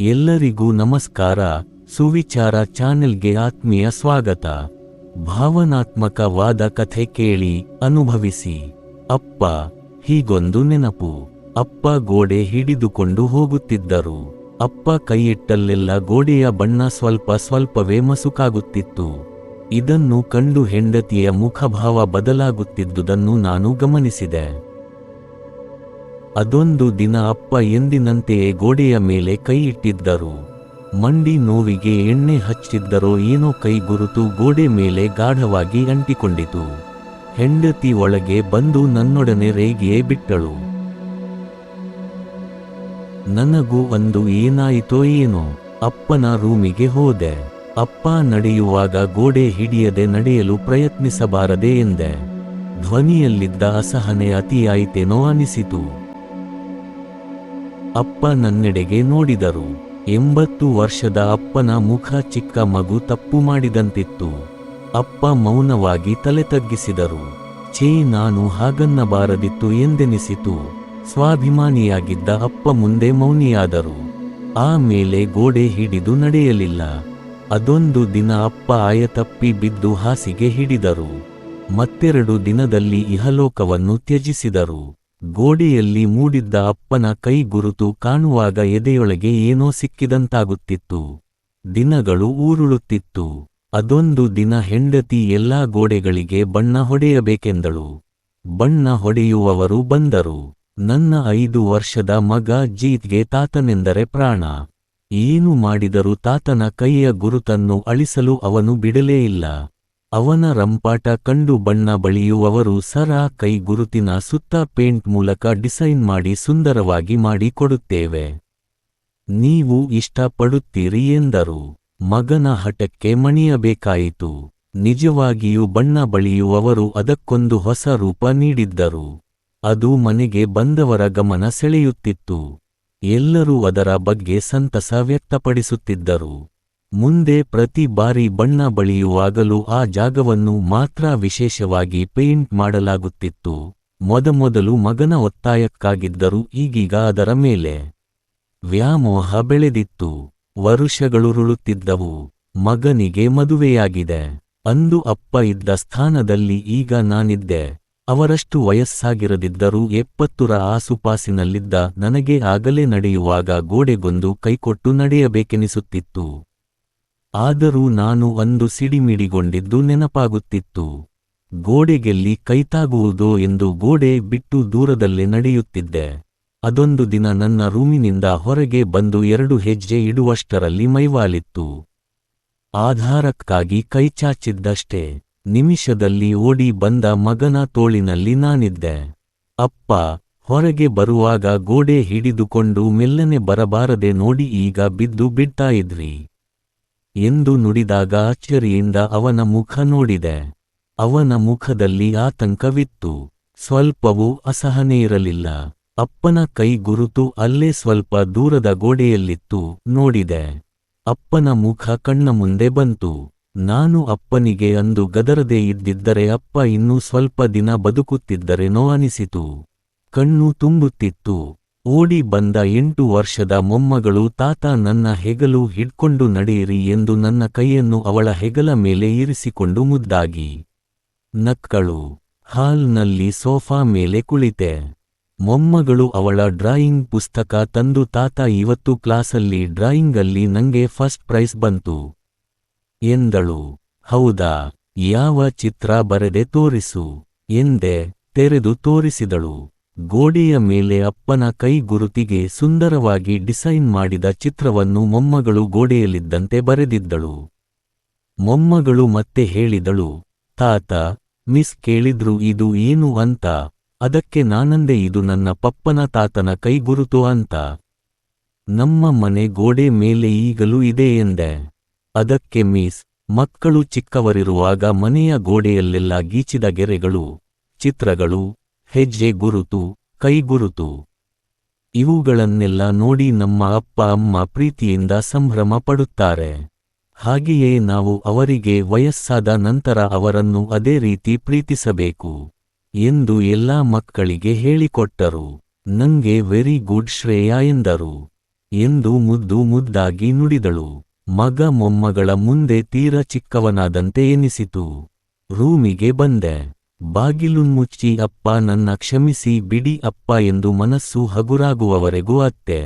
ಎಲ್ಲರಿಗೂ ನಮಸ್ಕಾರ. ಸುವಿಚಾರ ಚಾನೆಲ್ಗೆ ಆತ್ಮೀಯ ಸ್ವಾಗತ. ಭಾವನಾತ್ಮಕವಾದ ಕಥೆ ಕೇಳಿ ಅನುಭವಿಸಿ. ಅಪ್ಪ, ಹೀಗೊಂದು ನೆನಪು. ಅಪ್ಪ ಗೋಡೆ ಹಿಡಿದುಕೊಂಡು ಹೋಗುತ್ತಿದ್ದರು. ಅಪ್ಪ ಕೈಯಿಟ್ಟಲ್ಲೆಲ್ಲ ಗೋಡೆಯ ಬಣ್ಣ ಸ್ವಲ್ಪ ಸ್ವಲ್ಪವೇ ಮಸುಕಾಗುತ್ತಿತ್ತು. ಇದನ್ನು ಕಂಡು ಹೆಂಡತಿಯ ಮುಖಭಾವ ಬದಲಾಗುತ್ತಿದ್ದುದನ್ನು ನಾನು ಗಮನಿಸಿದೆ. ಅದೊಂದು ದಿನ ಅಪ್ಪ ಎಂದಿನಂತೆಯೇ ಗೋಡೆಯ ಮೇಲೆ ಕೈ ಇಟ್ಟಿದ್ದರು. ಮಂಡಿ ನೋವಿಗೆ ಎಣ್ಣೆ ಹಚ್ಚಿದ್ದರೋ ಏನೋ ಕೈ ಗುರುತು ಗೋಡೆ ಮೇಲೆ ಗಾಢವಾಗಿ ಅಂಟಿಕೊಂಡಿತು. ಹೆಂಡತಿ ಒಳಗೆ ಬಂದು ನನ್ನೊಡನೆ ರೇಗಿಯೇ ಬಿಟ್ಟಳು. ನನಗೂ ಒಂದು ಏನಾಯಿತೋ ಏನೋ, ಅಪ್ಪನ ರೂಮಿಗೆ ಹೋದೆ. ಅಪ್ಪ ನಡೆಯುವಾಗ ಗೋಡೆ ಹಿಡಿಯದೆ ನಡೆಯಲು ಪ್ರಯತ್ನಿಸಬಾರದೆ ಎಂದೆ. ಧ್ವನಿಯಲ್ಲಿದ್ದ ಅಸಹನೆ ಅತಿಯಾಯಿತೇನೋ ಅನಿಸಿತು. ಅಪ್ಪ ನನ್ನೆಡೆಗೆ ನೋಡಿದರು. ಎಂಬತ್ತು ವರ್ಷದ ಅಪ್ಪನ ಮುಖ ಚಿಕ್ಕ ಮಗು ತಪ್ಪು ಮಾಡಿದಂತಿತ್ತು. ಅಪ್ಪ ಮೌನವಾಗಿ ತಲೆ ತಗ್ಗಿಸಿದರು. ಛೇ, ನಾನು ಹಾಗನ್ನಬಾರದಿತ್ತು ಎಂದೆನಿಸಿತು. ಸ್ವಾಭಿಮಾನಿಯಾಗಿದ್ದ ಅಪ್ಪ ಮುಂದೆ ಮೌನಿಯಾದರು. ಆಮೇಲೆ ಗೋಡೆ ಹಿಡಿದು ನಡೆಯಲಿಲ್ಲ. ಅದೊಂದು ದಿನ ಅಪ್ಪ ಆಯತಪ್ಪಿ ಬಿದ್ದು ಹಾಸಿಗೆ ಹಿಡಿದರು. ಮತ್ತೆರಡು ದಿನದಲ್ಲಿ ಇಹಲೋಕವನ್ನು ತ್ಯಜಿಸಿದರು. ಗೋಡೆಯಲ್ಲಿ ಮೂಡಿದ್ದ ಅಪ್ಪನ ಕೈ ಗುರುತು ಕಾಣುವಾಗ ಎದೆಯೊಳಗೆ ಏನೋ ಸಿಕ್ಕಿದಂತಾಗುತ್ತಿತ್ತು. ದಿನಗಳು ಊರುಳುತ್ತಿತ್ತು ಅದೊಂದು ದಿನ ಹೆಂಡತಿ ಎಲ್ಲಾ ಗೋಡೆಗಳಿಗೆ ಬಣ್ಣ ಹೊಡೆಯಬೇಕೆಂದಳು. ಬಣ್ಣ ಹೊಡೆಯುವವರು ಬಂದರು. ನನ್ನ ಐದು ವರ್ಷದ ಮಗ ಜೀತ್ಗೆ ತಾತನೆಂದರೆ ಪ್ರಾಣ. ಏನು ಮಾಡಿದರೂ ತಾತನ ಕೈಯ ಗುರುತನ್ನು ಅಳಿಸಲು ಅವನು ಬಿಡಲೇ ಇಲ್ಲ. ಅವನ ರಂಪಾಟ ಕಂಡು ಬಣ್ಣ ಬಳಿಯುವವರು ಸರ ಕೈ ಗುರುತಿನ ಸುತ್ತ ಪೇಂಟ್ ಮೂಲಕ ಡಿಸೈನ್ ಮಾಡಿ ಸುಂದರವಾಗಿ ಮಾಡಿಕೊಡುತ್ತೇವೆ ನೀವು ಇಷ್ಟಪಡುತ್ತೀರಿ ಎಂದರು. ಮಗನ ಹಠಕ್ಕೆ ಮಣಿಯಬೇಕಾಯಿತು. ನಿಜವಾಗಿಯೂ ಬಣ್ಣ ಬಳಿಯುವವರು ಅದಕ್ಕೊಂದು ಹೊಸ ರೂಪ ನೀಡಿದ್ದರು. ಅದು ಮನೆಗೆ ಬಂದವರ ಗಮನ ಸೆಳೆಯುತ್ತಿತ್ತು. ಎಲ್ಲರೂ ಅದರ ಬಗ್ಗೆ ಸಂತಸ ವ್ಯಕ್ತಪಡಿಸುತ್ತಿದ್ದರು. ಮುಂದೆ ಪ್ರತಿ ಬಾರಿ ಬಣ್ಣ ಬಳಿಯುವಾಗಲೂ ಆ ಜಾಗವನ್ನು ಮಾತ್ರ ವಿಶೇಷವಾಗಿ ಪೇಂಟ್ ಮಾಡಲಾಗುತ್ತಿತ್ತು. ಮೊದಮೊದಲು ಮಗನ ಒತ್ತಾಯಕ್ಕಾಗಿದ್ದರೂ ಈಗೀಗ ಅದರ ಮೇಲೆ ವ್ಯಾಮೋಹ ಬೆಳೆದಿತ್ತು. ವರುಷಗಳುರುಳುತ್ತಿದ್ದವು. ಮಗನಿಗೆ ಮದುವೆಯಾಗಿದೆ. ಅಂದು ಅಪ್ಪ ಇದ್ದ ಸ್ಥಾನದಲ್ಲಿ ಈಗ ನಾನಿದ್ದೆ. ಅವರಷ್ಟು ವಯಸ್ಸಾಗಿರದಿದ್ದರೂ ಎಪ್ಪತ್ತುರ ಆಸುಪಾಸಿನಲ್ಲಿದ್ದ ನನಗೆ ಆಗಲೇ ನಡೆಯುವಾಗ ಗೋಡೆಗೊಂದು ಕೈಕೊಟ್ಟು ನಡೆಯಬೇಕೆನಿಸುತ್ತಿತ್ತು. ಆದರೂ ನಾನು ಒಂದು ಸಿಡಿಮಿಡಿಗೊಂಡಿದ್ದು ನೆನಪಾಗುತ್ತಿತ್ತು. ಗೋಡೆಗೆಲ್ಲಿ ಕೈತಾಗುವುದೋ ಎಂದು ಗೋಡೆ ಬಿಟ್ಟು ದೂರದಲ್ಲೇ ನಡೆಯುತ್ತಿದ್ದೆ. ಅದೊಂದು ದಿನ ನನ್ನ ರೂಮಿನಿಂದ ಹೊರಗೆ ಬಂದು ಎರಡು ಹೆಜ್ಜೆ ಇಡುವಷ್ಟರಲ್ಲಿ ಮೈವಾಲಿತ್ತು. ಆಧಾರಕ್ಕಾಗಿ ಕೈಚಾಚಿದ್ದಷ್ಟೇ ನಿಮಿಷದಲ್ಲಿ ಓಡಿ ಬಂದ ಮಗನ ತೋಳಿನಲ್ಲಿ ನಾನಿದ್ದೆ. ಅಪ್ಪ, ಹೊರಗೆ ಬರುವಾಗ ಗೋಡೆ ಹಿಡಿದುಕೊಂಡು ಮೆಲ್ಲನೆ ಬರಬಾರದೆ ನೋಡಿ ಈಗ ಬಿದ್ದು ಬಿಡ್ತಾ ಇದ್ರಿ. ಎಂದು ನುಡಿದಾಗ ಅಚ್ಚರಿಯಿಂದ ಅವನ ಮುಖ ನೋಡಿದೆ. ಅವನ ಮುಖದಲ್ಲಿ ಆತಂಕವಿತ್ತು. ಸ್ವಲ್ಪವೂ ಅಸಹನೆಯಿರಲಿಲ್ಲ ಅಪ್ಪನ ಕೈ ಗುರುತು ಅಲ್ಲೇ ಸ್ವಲ್ಪ ದೂರದ ಗೋಡೆಯಲ್ಲಿತ್ತು, ನೋಡಿದೆ. ಅಪ್ಪನ ಮುಖ ಕಣ್ಣ ಮುಂದೆ ಬಂತು. ನಾನು ಅಪ್ಪನಿಗೆ ಅಂದು ಗದರದೇ ಇದ್ದಿದ್ದರೆ ಅಪ್ಪ ಇನ್ನೂ ಸ್ವಲ್ಪ ದಿನ ಬದುಕುತ್ತಿದ್ದರೆನೋ ಅನಿಸಿತು. ಕಣ್ಣು ತುಂಬುತ್ತಿತ್ತು. ಓಡಿ ಬಂದ ಎಂಟು ವರ್ಷದ ಮೊಮ್ಮಗಳು ತಾತ ನನ್ನ ಹೆಗಲು ಹಿಡ್ಕೊಂಡು ನಡೆಯಿರಿ ಎಂದು ನನ್ನ ಕೈಯನ್ನು ಅವಳ ಹೆಗಲ ಮೇಲೆ ಇರಿಸಿಕೊಂಡು ಮುದ್ದಾಗಿ. ನಕ್ಕಳು. ಹಾಲ್ನಲ್ಲಿ ಸೋಫಾ ಮೇಲೆ ಕುಳಿತೆ. ಮೊಮ್ಮಗಳು ಅವಳ ಡ್ರಾಯಿಂಗ್ ಪುಸ್ತಕ ತಂದು ತಾತ ಇವತ್ತು ಕ್ಲಾಸಲ್ಲಿ ಡ್ರಾಯಿಂಗಲ್ಲಿ ನಂಗೆ ಫಸ್ಟ್ ಪ್ರೈಸ್ ಬಂತು. ಎಂದಳು. ಹೌದಾ? ಯಾವ ಚಿತ್ರ ಬರೆದೆ ತೋರಿಸು. ಎಂದೆ ತೆರೆದು ತೋರಿಸಿದಳು. ಗೋಡೆಯ ಮೇಲೆ ಅಪ್ಪನ ಕೈ ಗುರುತಿಗೆ ಸುಂದರವಾಗಿ ಡಿಸೈನ್ ಮಾಡಿದ ಚಿತ್ರವನ್ನು ಮೊಮ್ಮಗಳು ಗೋಡೆಯಲ್ಲಿದ್ದಂತೆ ಬರೆದಿದ್ದಳು. ಮೊಮ್ಮಗಳು ಮತ್ತೆ ಹೇಳಿದಳು, ತಾತ, ಮಿಸ್ ಕೇಳಿದ್ರು ಇದು ಏನು ಅಂತ, ಅದಕ್ಕೆ ನಾನಂದೆ ಇದು ನನ್ನ ಪಪ್ಪನ ತಾತನ ಕೈಗುರುತು ಅಂತ. ನಮ್ಮ ಮನೆ ಗೋಡೆ ಮೇಲೆ ಈಗಲೂ ಇದೆ ಎಂದೆ. ಅದಕ್ಕೆ ಮಿಸ್, ಮಕ್ಕಳು ಚಿಕ್ಕವರಿರುವಾಗ ಮನೆಯ ಗೋಡೆಯಲ್ಲೆಲ್ಲ ಗೀಚಿದ ಗೆರೆಗಳು, ಚಿತ್ರಗಳು ಹೆಜ್ಜೆ ಗುರುತು ಕೈಗುರುತು ಇವುಗಳನ್ನೆಲ್ಲ ನೋಡಿ ನಮ್ಮ ಅಪ್ಪ, ಅಮ್ಮ ಪ್ರೀತಿಯಿಂದ ಸಂಭ್ರಮ ಪಡುತ್ತಾರೆ. ಹಾಗೆಯೇ ನಾವು ಅವರಿಗೆ ವಯಸ್ಸಾದ ನಂತರ ಅವರನ್ನು ಅದೇ ರೀತಿ ಪ್ರೀತಿಸಬೇಕು ಎಂದು ಎಲ್ಲಾ ಮಕ್ಕಳಿಗೆ ಹೇಳಿಕೊಟ್ಟರು. ನಂಗೆ ವೆರಿ ಗುಡ್ ಶ್ರೇಯ ಎಂದರು. ಎಂದು ಮುದ್ದು ಮುದ್ದಾಗಿ ನುಡಿದಳು. ಮಗ ಮೊಮ್ಮಗಳ ಮುಂದೆ ತೀರ ಚಿಕ್ಕವನಾದಂತೆ ಎನಿಸಿತು. ರೂಮಿಗೆ ಬಂದೆ. ಬಾಗಿಲುನ್ಮುಚ್ಚಿ ಅಪ್ಪ ನನ್ನ ಕ್ಷಮಿಸಿ ಬಿಡಿ ಅಪ್ಪ ಎಂದು ಮನಸ್ಸು ಹಗುರಾಗುವವರೆಗೂ ಅತ್ತೆ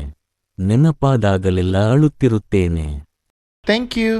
ನೆನಪಾದಾಗಲೆಲ್ಲ ಅಳುತ್ತಿರುತ್ತೇನೆ ಥ್ಯಾಂಕ್ you.